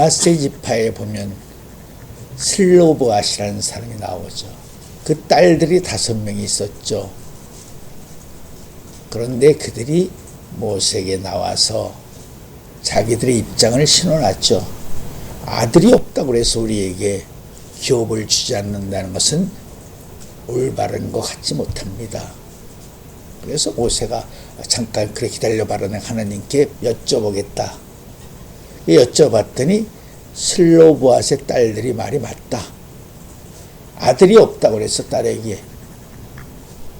문하세 지파에 보면 슬로보아시라는 사람이 나오죠. 그 딸들이 다섯 명이 있었죠. 그런데 그들이 모세에게 나와서 자기들의 입장을 신어놨죠. 아들이 없다고 그래서 우리에게 기업을 주지 않는다는 것은 올바른 것 같지 못합니다. 그래서 모세가 잠깐 그래 기다려봐라 하나님께 여쭤보겠다. 여쭤봤더니 슬로보아스의 딸들이 말이 맞다. 아들이 없다고 그래서 딸에게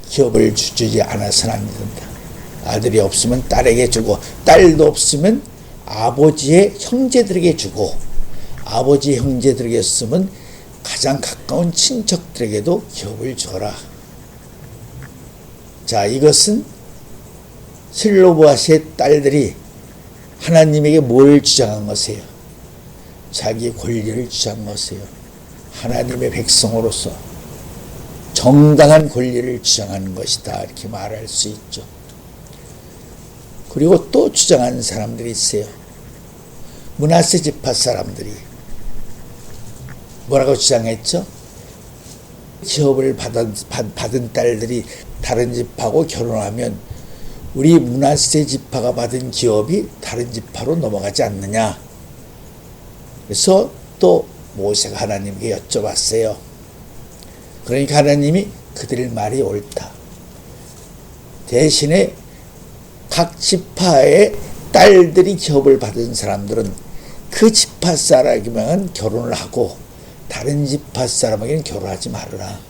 기업을 주지 않아서는 안 된다. 아들이 없으면 딸에게 주고 딸도 없으면 아버지의 형제들에게 주고 아버지 형제들에게 쓰면 가장 가까운 친척들에게도 기업을 줘라. 자, 이것은 슬로보아스의 딸들이 하나님에게 뭘 주장한 것이에요? 자기 권리를 주장한 것이에요. 하나님의 백성으로서 정당한 권리를 주장하는 것이다. 이렇게 말할 수 있죠. 그리고 또 주장하는 사람들이 있어요. 문하세 지파 사람들이 뭐라고 주장했죠? 기업을 받은, 받은 딸들이 다른 집하고 결혼하면 우리 문하세 지파가 받은 기업이 다른 지파로 넘어가지 않느냐. 그래서 또 모세가 하나님께 여쭤봤어요. 그러니까 하나님이 그들 말이 옳다. 대신에 각 지파의 딸들이 기업을 받은 사람들은 그 지파 사람이면 결혼을 하고 다른 지파 사람에게는 결혼하지 말아라.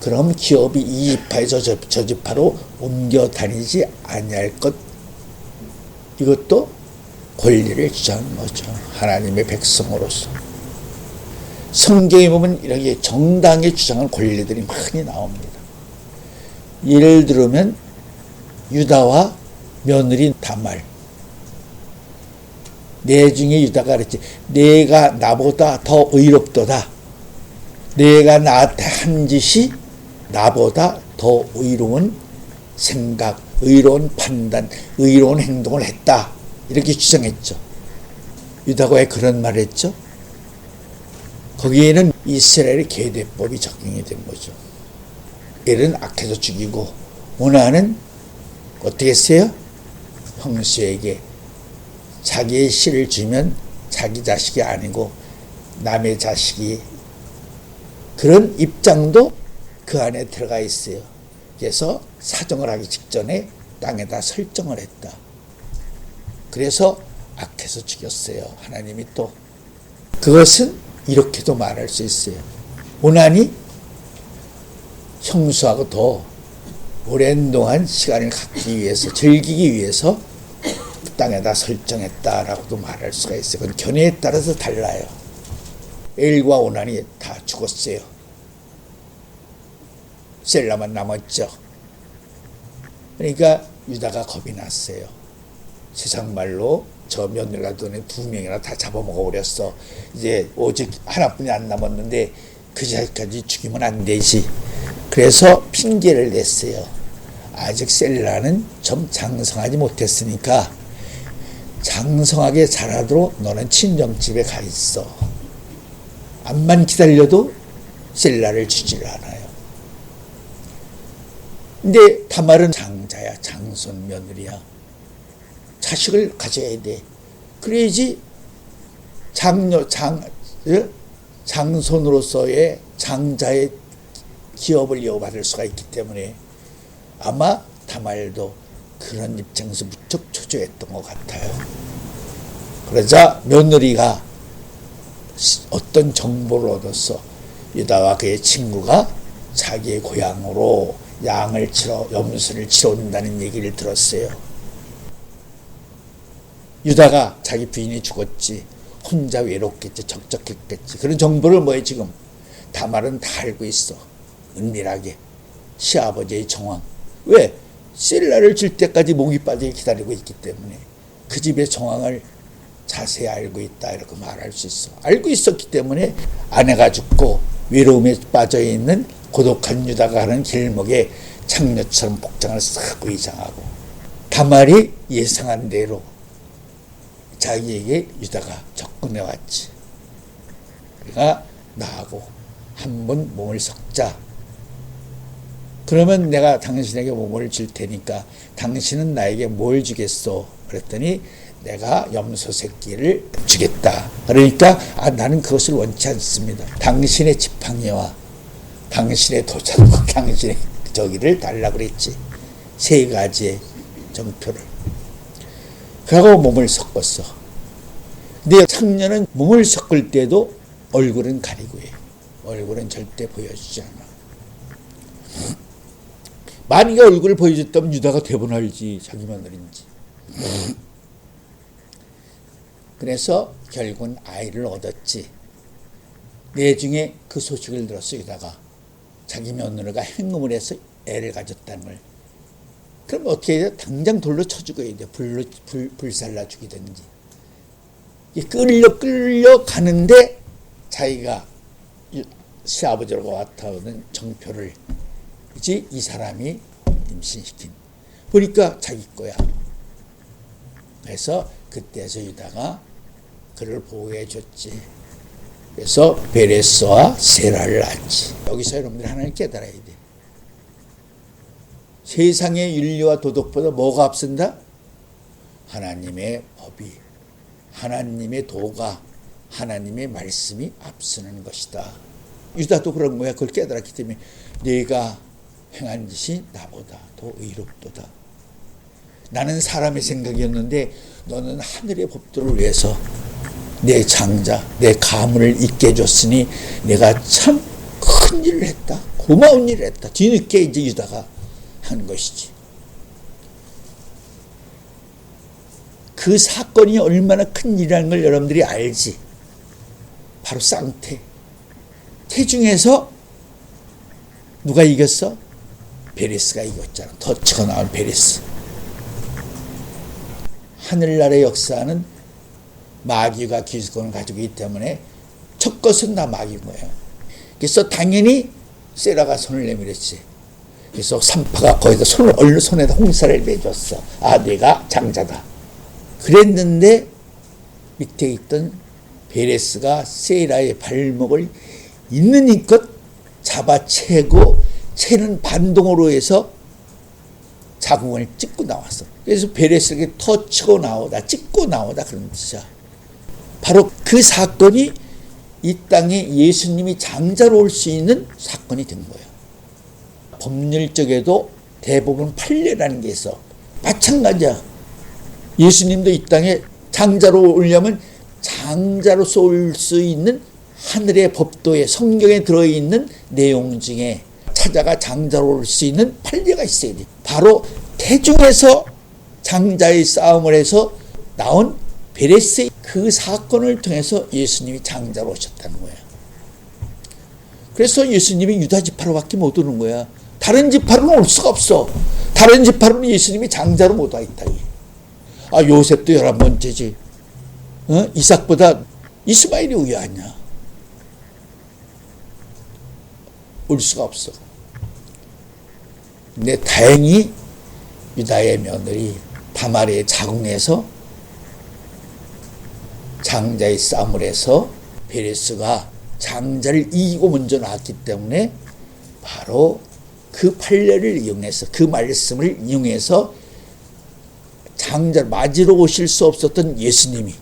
그럼 기업이 이 지파에서 저, 저 지파로 옮겨 다니지 아니할 것 이것도 권리를 주장하는 거죠. 하나님의 백성으로서. 성경에 보면 이렇게 정당에 주장한 권리들이 많이 나옵니다. 예를 들면 유다와 며느리 다말 내 중에 유다가 그랬지 내가 나보다 더 의롭도다 내가 나한테 한 짓이 나보다 더 의로운 생각, 의로운 판단, 의로운 행동을 했다. 이렇게 주장했죠. 유다가 왜 그런 말을 했죠? 거기에는 이스라엘의 계대법이 적용이 된 거죠. 얘는 악해서 죽이고 문화는 어떻게 했어요? 형수에게 자기의 씨를 주면 자기 자식이 아니고 남의 자식이 그런 입장도 그 안에 들어가 있어요. 그래서 사정을 하기 직전에 땅에다 설정을 했다. 그래서 악해서 죽였어요. 하나님이 또. 그것은 이렇게도 말할 수 있어요. 고난이 형수하고 더 오랜 동안 시간을 갖기 위해서, 즐기기 위해서 땅에다 설정했다라고도 말할 수가 있어요. 그건 견해에 따라서 달라요. 엘과 오난이 다 죽었어요. 셀라만 남았죠. 그러니까 유다가 겁이 났어요. 세상 말로 저 며느리가 돈에 두 명이나 다 잡아먹어 버렸어. 이제 오직 하나뿐이 안 남았는데 그 자리까지 죽이면 안 되지. 그래서 핑계를 냈어요. 아직 셀라는 좀 장성하지 못했으니까 장성하게 자라도록 너는 친정집에 가 있어. 암만 기다려도 셀라를 주질 않아요. 근데 다말은 장자야, 장손 며느리야. 자식을 가져야 돼. 그래야지 장녀, 장, 예? 장손으로서의 장자의 기업을 이어받을 수가 있기 때문에 아마 다말도 그런 입장에서 무척 초조했던 것 같아요. 그러자 며느리가 어떤 정보를 얻어서 유다와 그의 친구가 자기의 고향으로 양을 치러 염소를 치러 온다는 얘기를 들었어요. 유다가 자기 부인이 죽었지 혼자 외롭겠지 적적했겠지. 그런 정보를 뭐해 지금? 다말은 다 알고 있어. 은밀하게. 시아버지의 정황. 왜? 셀라를 줄 때까지 목이 빠지게 기다리고 있기 때문에 그 집의 정황을 자세히 알고 있다 이렇게 말할 수 있어. 알고 있었기 때문에 아내가 죽고 외로움에 빠져 있는 고독한 유다가 가는 길목에 창녀처럼 복장을 싹 의장하고 다말이 예상한 대로 자기에게 유다가 접근해 왔지. 내가 나하고 한번 몸을 섞자. 그러면 내가 당신에게 몸을 줄 테니까 당신은 나에게 뭘 주겠소? 그랬더니 내가 염소 새끼를 주겠다. 그러니까 아, 나는 그것을 원치 않습니다. 당신의 지팡이와 당신의 도장과 당신의 저기를 달라 그랬지. 세 가지의 정표를. 그하고 몸을 섞었어. 근데 창녀는 몸을 섞을 때도 얼굴은 가리고 해. 얼굴은 절대 보여주지 않아. 만약에 얼굴을 보여줬다면 유다가 대본 알지 자기 마늘인지. 그래서 결국은 아이를 얻었지. 내 중에 그 소식을 들었어 유다가 자기 며느리가 행음을 해서 애를 가졌다는 걸. 그럼 어떻게 해야 돼? 당장 돌로 쳐 죽어야 돼. 불로 불 불살라 죽이든지. 이 끌려 끌려 가는데 자기가 이 시아버지라고 왔다는 정표를 이제 이 사람이 임신시킨. 보니까 자기 거야. 그래서 그때서 유다가 그를 보호해 줬지. 그래서 베레스와 세라를 낳지. 여기서 여러분들이 하나를 깨달아야 돼. 세상의 윤리와 도덕보다 뭐가 앞선다? 하나님의 법이, 하나님의 도가, 하나님의 말씀이 앞서는 것이다. 유다도 그런 거야. 그걸 깨달았기 때문에 내가 행한 짓이 나보다 더 의롭도다. 나는 사람의 생각이었는데 너는 하늘의 법도를 위해서 내 장자, 내 가문을 있게 해줬으니 내가 참 큰 일을 했다. 고마운 일을 했다. 뒤늦게 이제 유다가 한 것이지. 그 사건이 얼마나 큰 일이라는 걸 여러분들이 알지. 바로 쌍태. 태중에서 누가 이겼어? 베레스가 이겼잖아. 더 치고 나온 베레스. 하늘나라의 역사는 마귀가 기득권을 가지고 있기 때문에 첫 것은 다 마귀인 거예요. 그래서 당연히 세라가 손을 내밀었지. 그래서 산파가 거기다 손을 얼른 손에다 홍사를 내줬어. 아, 내가 장자다. 그랬는데 밑에 있던 베레스가 세라의 발목을 있는 힘껏 잡아채고 채는 반동으로 해서 자궁을 찍고 나왔어. 그래서 베레스에게 터치고 나오다, 찍고 나오다 그런 뜻이야. 바로 그 사건이 이 땅에 예수님이 장자로 올 수 있는 사건이 된 거예요. 법률적에도 대부분 판례라는 게 있어. 마찬가지야. 예수님도 이 땅에 장자로 오려면 장자로서 올 수 있는 하늘의 법도에 성경에 들어있는 내용 중에 찾아가 장자로 올 수 있는 판례가 있어야 돼. 바로 태중에서 장자의 싸움을 해서 나온 베레스의 그 사건을 통해서 예수님이 장자로 오셨다는 거야. 그래서 예수님이 유다 지파로밖에 못 오는 거야. 다른 지파로는 올 수가 없어. 다른 지파로는 예수님이 장자로 못 와 있다. 아 요셉도 열한 번째지. 어? 이삭보다 이스마엘이 왜 왔냐? 올 수가 없어. 근데 다행히 유다의 며느리 다말의 자궁에서 장자의 싸움을 해서 베레스가 장자를 이기고 먼저 나왔기 때문에 바로 그 판례를 이용해서 그 말씀을 이용해서 장자를 맞으러 오실 수 없었던 예수님이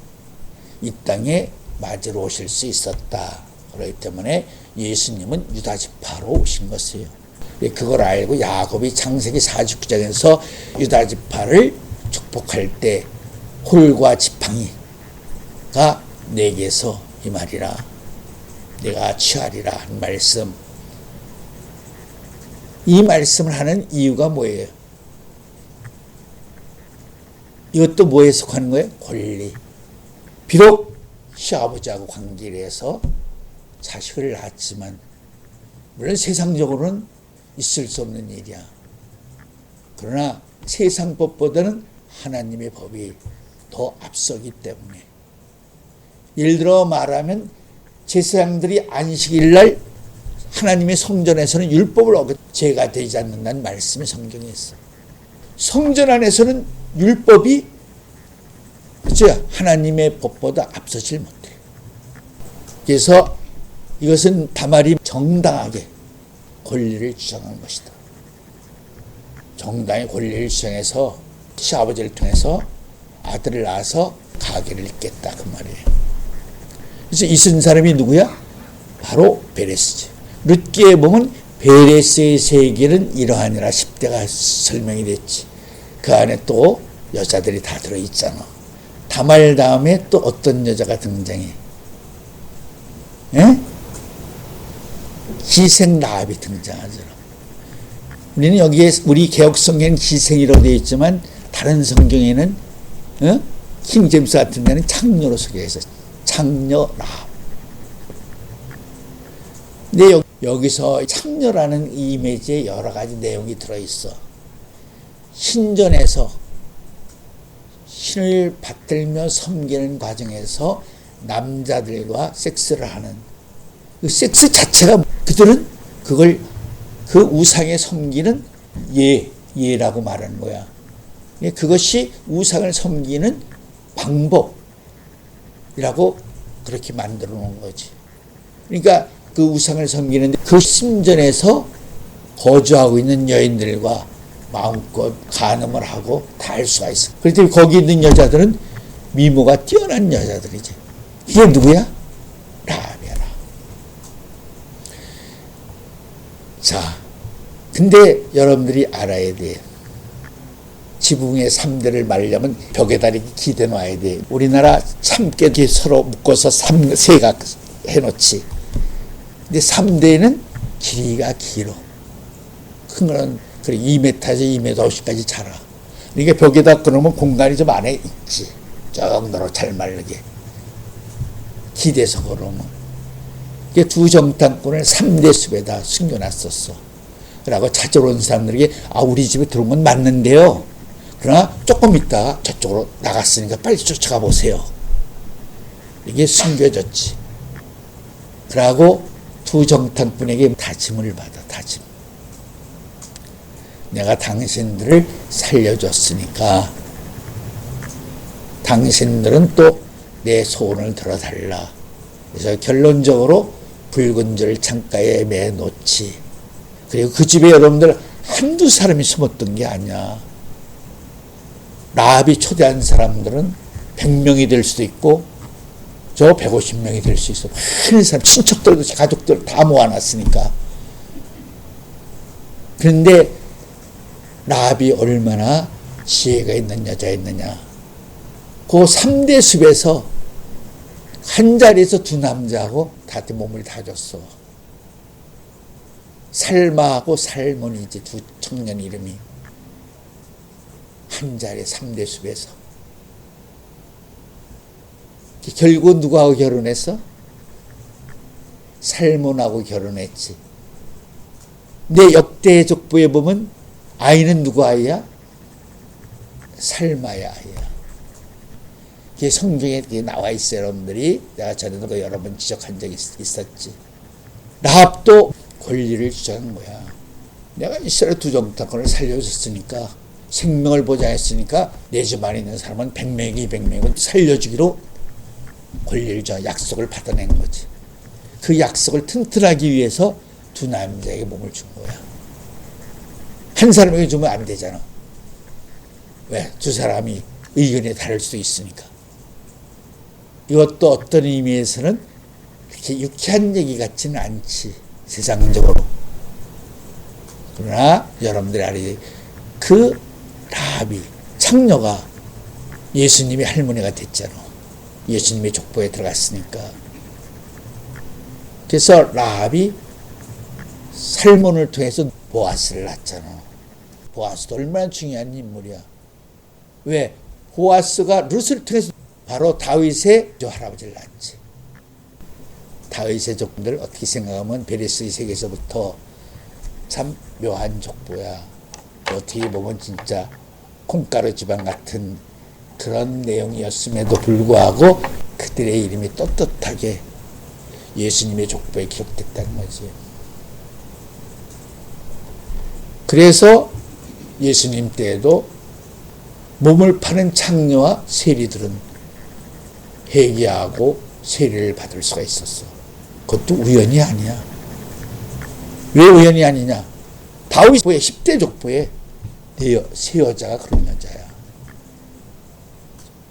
이 땅에 맞으러 오실 수 있었다. 그렇기 때문에 예수님은 유다 지파로 오신 것이에요. 그걸 알고 야곱이 창세기 49장에서 유다 지파를 축복할 때 홀과 지팡이 가 내게서 이 말이라 내가 취하리라 한 말씀 이 말씀을 하는 이유가 뭐예요? 이것도 뭐에 속하는 거예요? 권리. 비록 시아버지하고 관계를 해서 자식을 낳았지만 물론 세상적으로는 있을 수 없는 일이야. 그러나 세상 법보다는 하나님의 법이 더 앞서기 때문에 예를 들어 말하면 제사장들이 안식일 날 하나님의 성전에서는 율법을 어겨 죄가 되지 않는다는 말씀이 성경에 있어. 성전 안에서는 율법이 그죠? 하나님의 법보다 앞서질 못해. 그래서 이것은 다말이 정당하게 권리를 주장한 것이다. 정당의 권리를 주장해서 시아버지를 통해서 아들을 낳아서 가게를 잇겠다 그 말이에요. 그래서 이쓴 사람이 누구야? 바로 베레스지. 룻기에 보면 베레스의 세계는 이러하니라 10대가 설명이 됐지. 그 안에 또 여자들이 다 들어있잖아. 다말 다음에 또 어떤 여자가 등장해? 예? 희생 라합이 등장하잖아. 우리는 여기에 우리 개혁 성경은 희생이라고 되어 있지만 다른 성경에는 어? 킹 제임스 같은 데는 창녀로 소개해서 라합. 근데 여, 여기서 창녀라는 이미지에 여러 가지 내용이 들어 있어. 신전에서 신을 받들며 섬기는 과정에서 남자들과 섹스를 하는 그 섹스 자체가 그들은 그걸 그 우상에 섬기는 예, 예라고 말하는 거야. 그것이 우상을 섬기는 방법이라고 그렇게 만들어 놓은 거지. 그러니까 그 우상을 섬기는데 그 신전에서 거주하고 있는 여인들과 마음껏 간음을 하고 다 할 수가 있어. 그렇기 거기 있는 여자들은 미모가 뛰어난 여자들이지. 이게 누구야? 라합이야. 라합. 자, 근데 여러분들이 알아야 돼. 지붕의 3대를 말려면 벽에다 이렇게 기대 놔야 돼. 우리나라 참깨 서로 묶어서 3, 세각 해놓지. 근데 3대는 길이가 길어. 큰 거는 그래 2m에서 2m 50까지 자라. 그러니까 벽에다 끊으면 공간이 좀 안에 있지. 정도로 잘 마르게. 기대서 걸으면. 두 정탐꾼을 3대 숲에다 숨겨놨었어. 그러고 찾아러 온 사람들에게 아 우리 집에 들어온 건 맞는데요. 그러나 조금 있다 저쪽으로 나갔으니까 빨리 쫓아가 보세요. 이게 숨겨졌지. 그러고 두 정탐꾼에게 다짐을 받아 다짐. 내가 당신들을 살려줬으니까 당신들은 또 내 소원을 들어달라. 그래서 결론적으로 붉은 줄 창가에 매놓지. 그리고 그 집에 여러분들 한두 사람이 숨었던 게 아니야. 라합이 초대한 사람들은 100명이 될 수도 있고 저 150명이 될 수 있어. 많은 사람, 친척들도 가족들 다 모아놨으니까. 그런데 라합이 얼마나 지혜가 있는 여자였느냐. 그 3대 숲에서 한 자리에서 두 남자하고 다한테 몸을 다 줬어. 살마하고 살몬이지 두 청년 이름이. 한 자리에 3대 숲에서. 결국 누구하고 결혼했어? 살몬하고 결혼했지. 내 역대 족보에 보면 아이는 누구 아이야? 살마의 아이야. 그게 성경에 나와 있어요, 여러분들이. 내가 전에도 그 여러 번 지적한 적이 있었지. 라합도 권리를 주장한 거야. 내가 이스라엘 두 정탐꾼을 살려줬으니까 생명을 보장했으니까 내 집 안에 있는 사람은 100명이 200명은 살려주기로 권리를 주 약속을 받아낸 거지. 그 약속을 튼튼하기 위해서 두 남자에게 몸을 준 거야. 한 사람에게 주면 안 되잖아. 왜? 두 사람이 의견이 다를 수도 있으니까. 이것도 어떤 의미에서는 그렇게 유쾌한 얘기 같지는 않지. 세상적으로. 그러나 여러분들이 알아야 그 라합이 창녀가 예수님의 할머니가 됐잖아. 예수님의 족보에 들어갔으니까. 그래서 라합이 살몬을 통해서 보아스를 낳잖아. 보아스도 얼마나 중요한 인물이야. 왜? 보아스가 룻을 통해서 바로 다윗의 저 할아버지를 낳지. 다윗의 족들 어떻게 생각하면 베레스의 세계에서부터 참 묘한 족보야. 어떻게 보면 진짜 콩가루 지방 같은 그런 내용이었음에도 불구하고 그들의 이름이 떳떳하게 예수님의 족보에 기록됐다는 거지. 그래서 예수님 때에도 몸을 파는 창녀와 세리들은 회개하고 세례를 받을 수가 있었어. 그것도 우연이 아니야. 왜 우연이 아니냐? 다윗의 10대 족보에 네 여- 세 여자가 그런 여자야.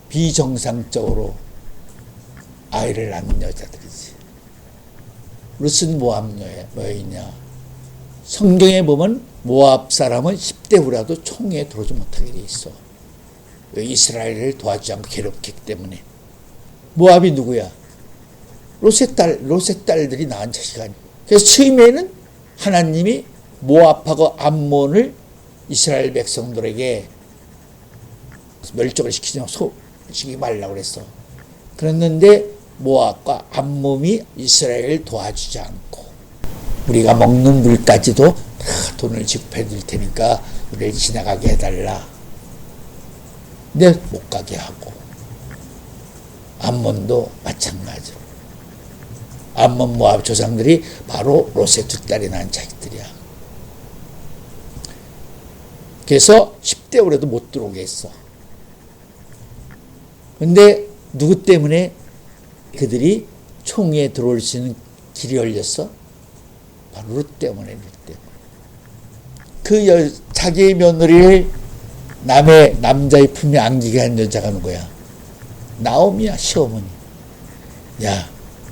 비정상적으로 아이를 낳는 여자들이지. 루스는 모압 여- 여인이냐? 성경에 보면 모압 사람은 10대 후라도 총에 들어오지 못하게 돼 있어. 왜 이스라엘을 도와주지 않고 괴롭기 때문에. 모압이 누구야? 롯의 딸, 롯의 딸들이 낳은 자식 아니 그래서 처음에는 하나님이 모압하고 암몬을 이스라엘 백성들에게 멸종을 시키지 소, 시키지 말라고 그랬어. 그랬는데 모압과 암몬이 이스라엘을 도와주지 않고 우리가 먹는 물까지도 다 돈을 지급해 드릴 테니까 우리를 지나가게 해달라. 근데 못 가게 하고 암몬도 마찬가지로 암몬 모압 조상들이 바로 두 딸이 낳은 자식들이야. 그래서 10대 올해도 못 들어오게 했어. 근데 누구 때문에 그들이 총에 들어올 수 있는 길이 열렸어? 바로 룻 때문에, 룻 때문에. 그 여, 자기의 며느리를 남의 남자의 품에 안기게 한 여자가 누구야? 나오미야, 시어머니. 야,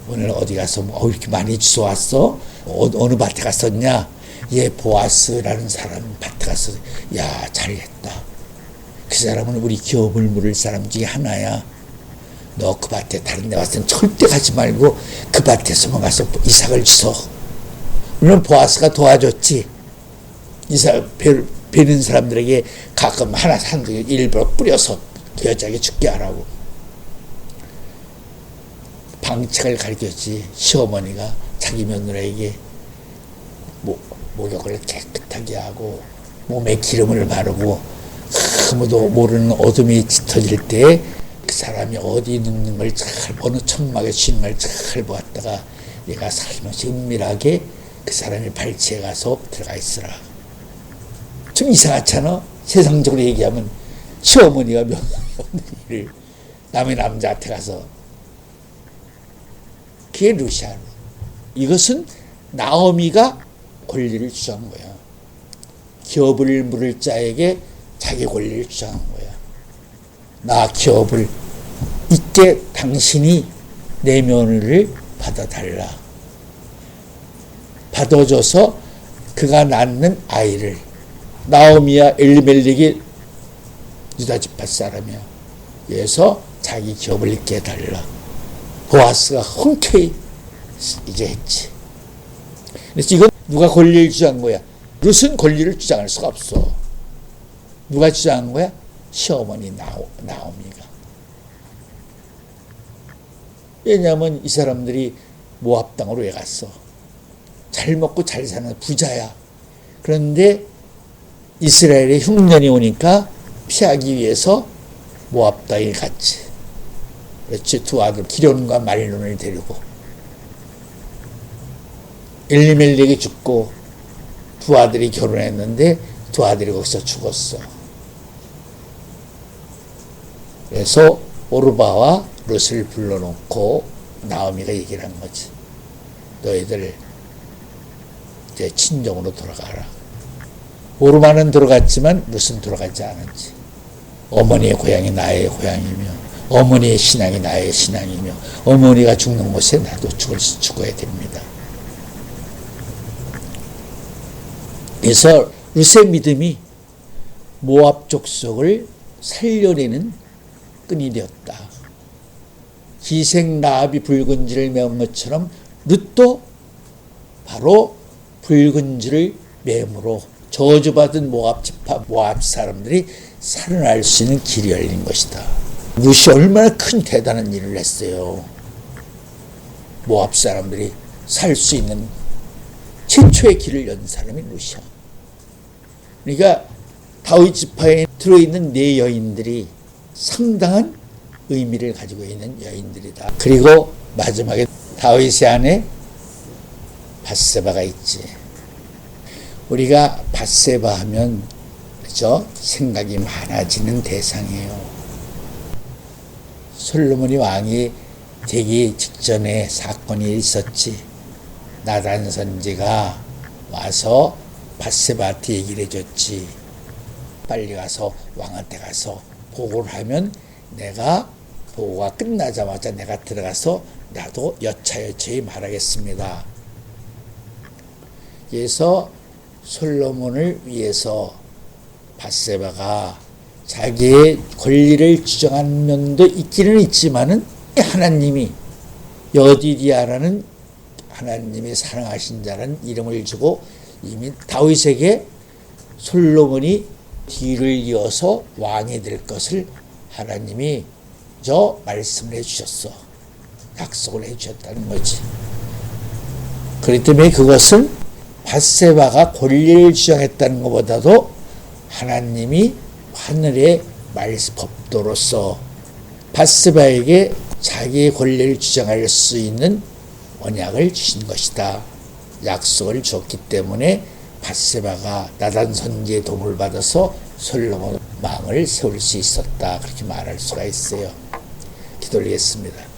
오늘 어디 가서 뭐 어, 이렇게 많이 주워 왔어? 어, 어느 밭에 갔었냐? 얘 보아스라는 사람 밭에 갔어. 야, 잘했다. 그 사람은 우리 기업을 물을 사람 중에 하나야. 너 그 밭에 다른 데 가서는 절대 가지 말고 그 밭에서만 가서 이삭을 주워. 물론 보아스가 도와줬지. 이삭 배, 베는 사람들에게 가끔 하나 한두 개 일부러 뿌려서 그 여자에게 죽게 하라고. 방책을 가르쳤지. 시어머니가 자기 며느리에게 목, 목욕을 깨끗하게 하고 몸에 기름을 바르고 아무도 모르는 어둠이 짙어질 때 그 사람이 어디 있는 걸 잘 어느 천막에 쉬는 걸 잘 보았다가 내가 살며시 은밀하게 그 사람이 발치에 가서 들어가 있으라. 좀 이상하잖아. 세상적으로 얘기하면 시어머니가 며느리를 남의 남자한테 가서 그게 루시아로. 이것은 나오미가 권리를 주장한 거야. 기업을 물을 자에게 자기 권리를 주장한 거야. 나 기업을 이때 당신이 내 며느리를 받아달라. 받아줘서 그가 낳는 아이를 나오미야 엘리멜렉이 유다 지파 사람이야. 그래서 자기 기업을 있게 해달라. 보아스가 흔쾌히 이제 했지. 그래서 이건 누가 권리를 주장한 거야? 룻은 권리를 주장할 수가 없어. 누가 주장한 거야? 시어머니 나오, 나오미가. 왜냐하면 이 사람들이 모압 땅으로 왜 갔어? 잘 먹고 잘 사는 부자야. 그런데 이스라엘의 흉년이 오니까 피하기 위해서 모압 땅에 갔지. 그렇지 두 아들 기련과 말론을 데리고 엘리멜렉이 죽고 두 아들이 결혼했는데 두 아들이 거기서 죽었어. 그래서 오르바와 롯을 불러놓고 나오미가 얘기를 한 거지. 너희들 이제 친정으로 돌아가라. 오르바는 들어갔지만 롯은 돌아가지 않았지. 어머니의 고향이 나의 고향이며 어머니의 신앙이 나의 신앙이며 어머니가 죽는 곳에 나도 죽을 수 죽어야 됩니다. 그래서 룻의 믿음이 모압 족속을 살려내는 끈이 되었다. 희생 라합이 붉은지를 메운 것처럼 룻도 바로 붉은지를 매므로 저주받은 모압 지파 모압 사람들이 살아날 수 있는 길이 열린 것이다. 룻이 얼마나 큰 대단한 일을 했어요. 모압 사람들이 살 수 있는 최초의 길을 연 사람이 룻이야. 그러니까 다윗 지파에 들어있는 네 여인들이 상당한 의미를 가지고 있는 여인들이다. 그리고 마지막에 다윗의 안에 바세바가 있지. 우리가 바세바 하면 그죠? 생각이 많아지는 대상이에요. 솔로몬이 왕이 되기 직전에 사건이 있었지. 나단 선지가 와서 바세바한테 얘기를 해줬지. 빨리 가서 왕한테 가서 보고를 하면 내가 보고가 끝나자마자 내가 들어가서 나도 여차여차히 말하겠습니다. 그래서 솔로몬을 위해서 바세바가 자기의 권리를 주장한 면도 있기는 있지만은 하나님이 여디디아라는 하나님이 사랑하신 자라는 이름을 주고 이미 다윗에게 솔로몬이 뒤를 이어서 왕이 될 것을 하나님이 저 말씀을 해주셨어. 약속을 해주셨다는 거지. 그렇기 때문에 그것은 바세바가 권리를 주장했다는 것보다도 하나님이 하늘의 말씀 법도로서 바세바에게 자기의 권리를 주장할 수 있는 언약을 주신 것이다. 약속을 줬기 때문에 바세바가 나단 선지의 도움을 받아서 솔로몬 왕을 세울 수 있었다. 그렇게 말할 수가 있어요. 기도드리겠습니다.